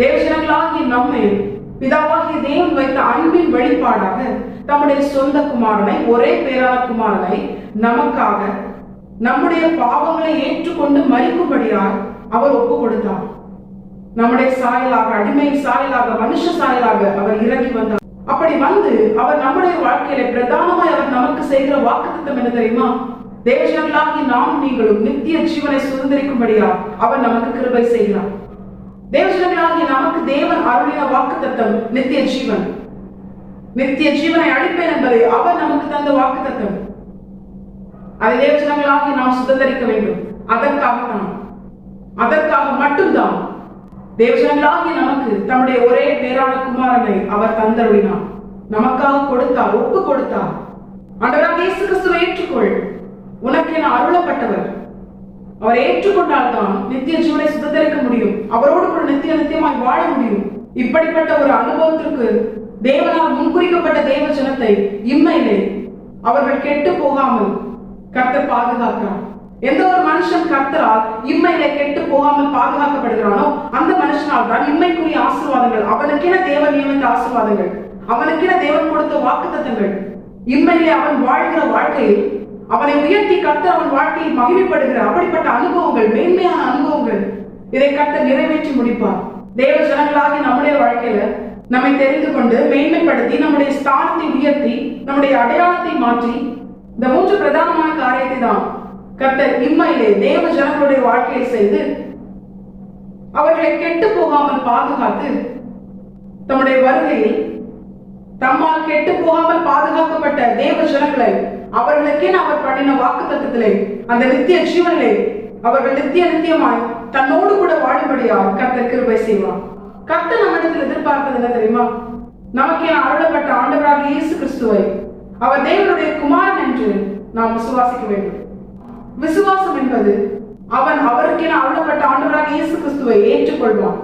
தேவஜனங்களாகிய நம்மை பிதாவாகிய தேவன் வைத்த அன்பின் வெளிப்பாடாக தம்முடைய சொந்த குமாரனை ஒரே பேரான குமாரனை நமக்காக நம்முடைய பாவங்களை ஏற்றுக்கொண்டு மறிக்கும்படியால் அவர் ஒப்பு கொடுத்தார் நம்முடைய சாயலாக அடிமை சாயலாக மனுஷ சாயலாக அவர் இறங்கி வந்தார். அப்படி வந்து அவர் நம்முடைய வாழ்க்கையில பிரதானமாய் அவர் நமக்கு செய்கிற வாக்குத்தம் என்ன தெரியுமா? தேவஜனங்களாகி நாம் நீங்களும் நித்திய ஜீவனை சுதந்திரிக்கும்படியா அவர் நமக்கு கிருபை செய்கிறார். தேவஜனங்களாகிய நமக்கு தேவன் அருளின வாக்குத்தத்தம் நித்திய ஜீவன். நித்திய ஜீவனை அளிப்பேன் என்பதை அவர் நமக்கு தந்த வாக்கு தத்தம் அதை தேவஜனங்களாகி நாம் சுதந்திரிக்க வேண்டும். அதற்காக தான். அதற்காக மட்டும்தான். தேவஜனங்களாகிய நமக்கு தம்முடைய ஒரே பேரான குமாரனை அவர் தந்தருளினார். நமக்காக கொடுத்தார் ஒப்பு கொடுத்தார். அன்றராக இயேசு கிறிஸ்துவை ஏற்றுக்கொள். உனக்கு என அருளப்பட்டவர். அவர் ஏற்றுக்கொண்டால் தான் நித்திய ஜீவனை சுதந்திரிக்க முடியும். அவரோடு கூட நித்திய நித்தியமாய் வாழ முடியும். இப்படிப்பட்ட ஒரு அனுபவத்திற்கு தேவனால் முன்குறிக்கப்பட்ட தேவ ஜனத்தை இம்மையிலே அவர்கள் கெட்டு போகாமல் கர்த்தர் பாதுகாக்கிறார். எந்த ஒரு மனுஷன் கர்த்தரால் இம்மையிலே கெட்டு போகாமல் பாதுகாக்கப்படுகிறானோ அந்த மனுஷனால் தான் இம்மைக்குரிய ஆசீர்வாதங்கள் அவனுக்கென தேவன் நியமித்த ஆசீர்வாதங்கள் அவனுக்கென தேவன் கொடுத்த வாக்குத்தத்தங்கள் இம்மையிலே அவன் வாழ்கிற வாழ்க்கையில் உயர்த்தி கர்த்தர் அவன் வாழ்க்கையை மகிமைப்படுகிற அப்படிப்பட்ட அனுபவங்கள் மேன்மையான அனுபவங்கள் இதை கர்த்தர் நிறைவேற்றி முடிப்பார். தேவ ஜனங்களாகி நம்முடைய வாழ்க்கையில நம்மை தெரிந்து கொண்டு மேன்மைப்படுத்தி நம்முடைய ஸ்தானத்தை உயர்த்தி நம்முடைய அடையாளத்தை மாற்றி இந்த மூன்று பிரதானமான காரியத்தை தான் கர்த்தர் இம்மையிலே தேவ ஜனங்களுடைய வாழ்க்கையை செய்து அவர்களை கெட்டு போகாமல் பாதுகாத்து தம்முடைய வருகையில் தம்மால் கெட்டு போகாமல் பாதுகாக்கப்பட்ட தேவ ஜனங்களை அவர்களுக்கே அவர் பண்ணின வாக்கு தத்துவத்திலே அந்த நித்திய ஜீவனிலே அவர்கள் நித்திய நித்தியமாய் தன்னோடு கூட வாழும்படியால் கர்த்தர் கிருபை செய்வார். கர்த்தர் நம்மிடத்தில் எதிர்பார்ப்பது என்ன தெரியுமா? நமக்கே அருளப்பட்ட ஆண்டவராக இயேசு கிறிஸ்துவை அவர் தேவனுடைய குமாரன் என்று நாம் விசுவாசிக்க வேண்டும். விசுவாசம் என்பது அவன் அவருக்கென அருளப்பட்ட ஆண்டவராக இயேசு கிறிஸ்துவை ஏற்றுக்கொள்வான்.